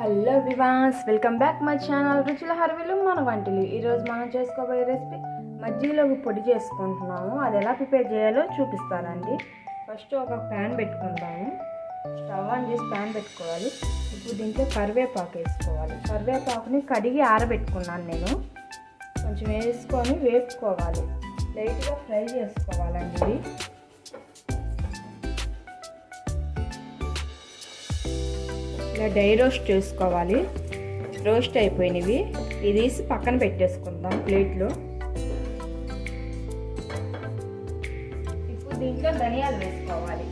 Hello viewers welcome back my channel రుచుల హర్విలు మన వంటలు. ఈరోజు మనం చేసుకోబోయే రెసిపీ మజ్జిగలో పొడి చేసుకుంటున్నాము. అది ఎలా ప్రిపేర్ చేయాలో చూపిస్తానండి. ఫస్ట్ ఒక ప్యాన్ పెట్టుకుంటాము స్టవ్ ఆన్ చేసి ప్యాన్ పెట్టుకోవాలి. ఇప్పుడు దీంట్లో కరివేపాకు వేసుకోవాలి. కరివేపాకుని కడిగి ఆరబెట్టుకున్నాను నేను. కొంచెం వేసుకొని వేపుకోవాలి. లైట్గా ఫ్రై చేసుకోవాలండి ఇది. ఇలా డ్రై రోస్ట్ చేసుకోవాలి. రోస్ట్ అయిపోయినవి. ఇది తీసి పక్కన పెట్టేసుకుందాం ప్లేట్లో. ఇప్పుడు దీంట్లో ధనియాలు వేసుకోవాలి.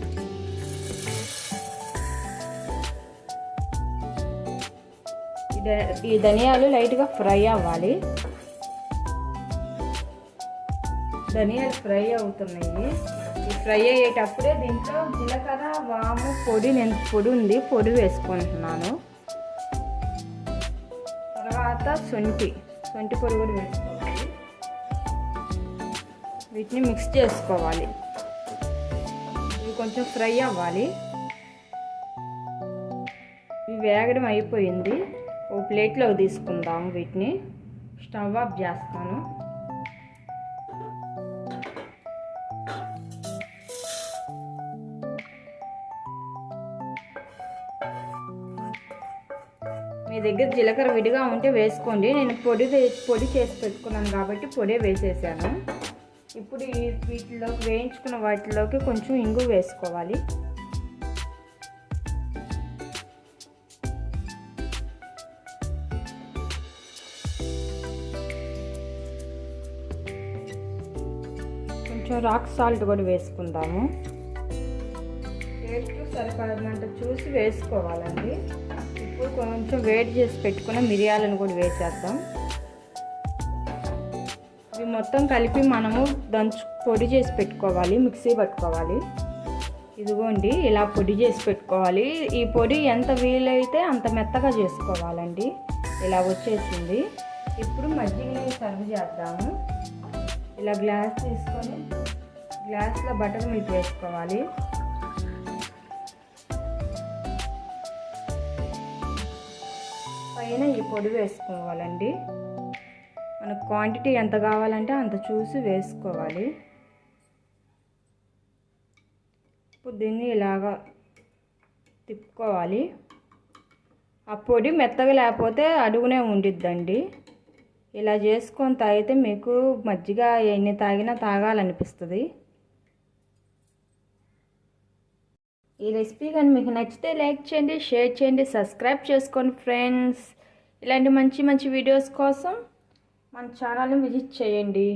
ఈ ధనియాలు లైట్గా ఫ్రై అవ్వాలి. ధనియాలు ఫ్రై అవుతున్నాయి. ఫ్రై అయ్యేటప్పుడే దీంట్లో జీలకర్ర వాము పొడి నేను పొడి ఉంది పొడి వేసుకుంటున్నాను. తర్వాత శొంఠి శొంఠి పొడి కూడా వేసుకోవాలి. వీటిని మిక్స్ చేసుకోవాలి. ఇవి కొంచెం ఫ్రై అవ్వాలి. ఇవి వేగడం అయిపోయింది. ఓ ప్లేట్లో తీసుకుందాం వీటిని. స్టవ్ ఆఫ్ చేస్తాను. మీ దగ్గర జీలకర్ర విడిగా ఉంటే వేసుకోండి. నేను పొడి పొడి చేసి పెట్టుకున్నాను కాబట్టి పొడి వేసేసాను. ఇప్పుడు ఈ వేయించుకున్న వాటిలోకి కొంచెం ఇంగు వేసుకోవాలి. కొంచెం రాక్ సాల్ట్ కూడా వేసుకుందాము. టేస్ట్ సరిపడినంత చూసి వేసుకోవాలండి. ఇప్పుడు కొంచెం వేడి చేసి పెట్టుకున్న మిరియాలను కూడా వేసేద్దాం ఇవి మొత్తం కలిపి మనము దంచు పొడి చేసి పెట్టుకోవాలి మిక్సీ పట్టుకోవాలి. ఇదిగోండి ఇలా పొడి చేసి పెట్టుకోవాలి. ఈ పొడి ఎంత వీలైతే అంత మెత్తగా చేసుకోవాలండి. ఇలా వచ్చేసింది. ఇప్పుడు మజ్జిగని సర్వ్ చేద్దాము. ఇలా గ్లాస్ తీసుకొని గ్లాస్లో బటర్ మిల్క్ వేసుకోవాలి. పైన ఈ పొడి వేసుకోవాలండి. మనకు క్వాంటిటీ ఎంత కావాలంటే అంత చూసి వేసుకోవాలి. ఇప్పుడు దీన్ని ఇలాగా తిప్పుకోవాలి. ఆ పొడి మెత్తగా లేకపోతే అడుగునే ఉండిద్దండి. ఇలా చేసుకొని తాగితే మీకు మజ్జిగ ఎన్ని తాగినా తాగాలనిపిస్తుంది. ఈ రెసిపీ కానీ మీకు నచ్చితే లైక్ చేయండి షేర్ చేయండి సబ్స్క్రైబ్ చేసుకోండి ఫ్రెండ్స్. ఇలాంటి మంచి మంచి వీడియోస్ కోసం మన ఛానల్ని విజిట్ చేయండి.